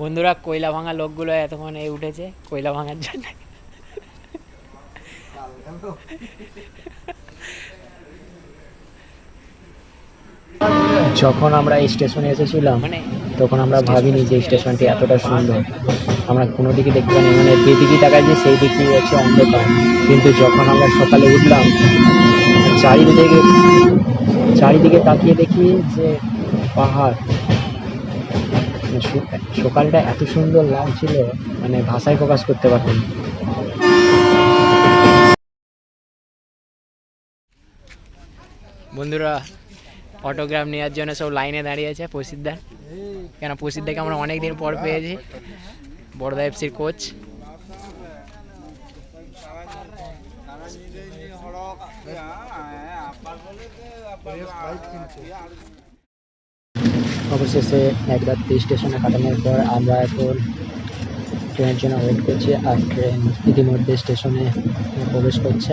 বন্ধুরা কয়লা ভাঙা লোকগুলো এতক্ষণ এই উঠেছে কয়লা ভাঙার জন্য। যখন আমরা এই স্টেশনে এসেছিলাম মানে তখন আমরা ভাবিনি যে স্টেশনটি এতটা সুন্দর। আমরা কোনো দিকে দেখতে পাইনি মানে যেদিকে তাকাই যে সেই দিকেই হচ্ছে অন্ধকার। কিন্তু যখন আমরা সকালে উঠলাম চারিদিকে চারিদিকে তাকিয়ে দেখি যে পাহাড়। সকালটা এত সুন্দর লাগছিল মানে ভাষায় প্রকাশ করতে পারতাম। বন্ধুরা অটোগ্রাফ নেওয়ার জন্য সব লাইনে দাঁড়িয়েছে প্রসিদ্ধা কেন প্রসিদ্ধাকে আমরা অনেক দিন পর পেয়েছি, বড়দা এফসির কোচ অবশেষে এক রাত্রি স্টেশনে কাটানোর পর আমরা এখন ট্রেনের জন্য ওয়েট করছি আর ট্রেন ইতিমধ্যে স্টেশনে প্রবেশ করছে।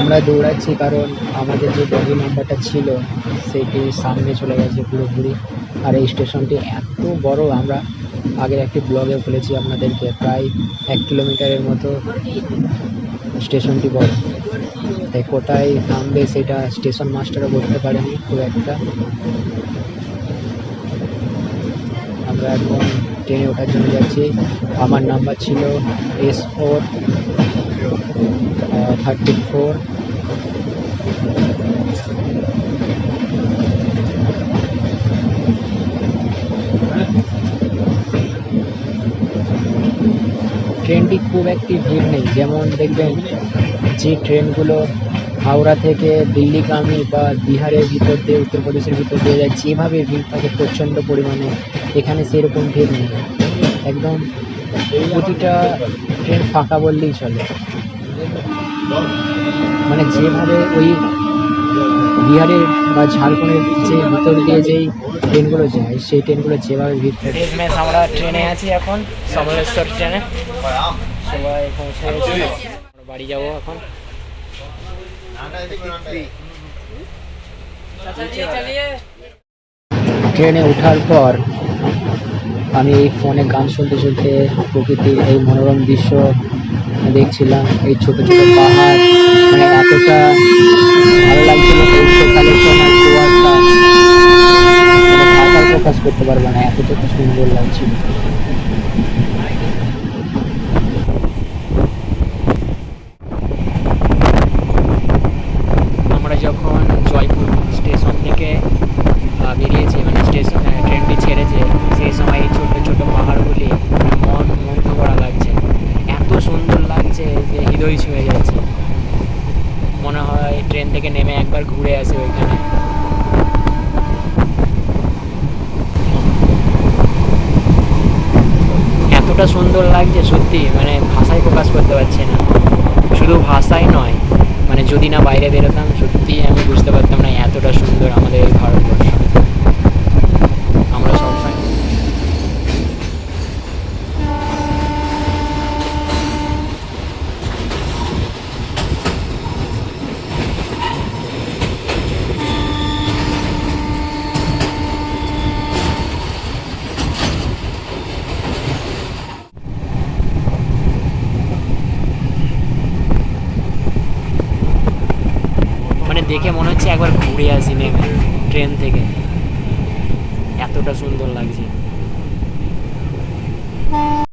আমরা দৌড়াচ্ছি কারণ আমাদের যে বগি নাম্বারটা ছিল, সেটি সামনে চলে গেছে পুরোপুরি আর এই স্টেশনটি এত বড়, আমরা আগের একটি ব্লগে বলেছি আপনাদেরকে, প্রায় এক কিলোমিটারের মতো স্টেশনটি বড়। তাই কোথায় থামবে সেটা স্টেশন মাস্টারও বলতে পারেনি খুব একটা। আমরা এখন ট্রেনে ওঠার জন্য যাচ্ছি। আমার নাম্বার ছিল এস ফোর থার্টি ফোর ট্রেনটি খুব একটি ভিড় নেই। যেমন দেখবেন, যে ট্রেনগুলো হাওড়া থেকে দিল্লিগামী বা বিহারের ভিতর দিয়ে, উত্তরপ্রদেশের ভিতর দিয়ে যায় যেভাবে ভিড় থাকে প্রচণ্ড পরিমাণে। এখানে সেরকম ভিড় নেই। একদম প্রতিটা ট্রেন ফাঁকা বললেই চলে। মানে যেভাবে ওই বিহারের বা ঝাড়খণ্ডের যে ভিতর দিয়ে যেই ট্রেনগুলো যায় সেই ট্রেনগুলো যেভাবে ভিড় থাকে। আমরা ট্রেনে আছি এখন সমলেশ্বর ট্রেনে। সবাই পৌঁছে বাড়ি যাব এখন। ট্রেনে ওঠার পর আমি এই ফোনে গান শুনতে শুনতে প্রকৃতির এই মনোরম দৃশ্য দেখছিলাম এই ছোট ছোট পাহাড়। মানে এতটা ভালো লাগছিল সকালের সময় কুয়াশা মানে ভাষায় প্রকাশ করতে পারব না এতটা সুন্দর লাগছিল আমরা যখন জয়পুর স্টেশন থেকে আহ, বেরিয়েছি মানে স্টেশন আহ, ট্রেনটি ছেড়েছে সেই সময় এই ছোট ছোট পাহাড়গুলি মানে মন মুগ্ধ করা লাগছে এত সুন্দর লাগছে যে হৃদয় ছুঁয়ে যাচ্ছে মনে হয় ট্রেন থেকে নেমে একবার ঘুরে আসি ওইখানে। এতটা সুন্দর লাগছে সত্যি মানে ভাষায় প্রকাশ করতে পারছি না। শুধু ভাষাই নয় মানে যদি না বাইরে বেরোতাম, সত্যি আমি বুঝতে পারতাম না এতটা সুন্দর আমাদের এই ভারতবর্ষ। দেখে মনে হচ্ছে একবার ঘুরে আসি নেমে ট্রেন থেকে। এতটা সুন্দর লাগছে।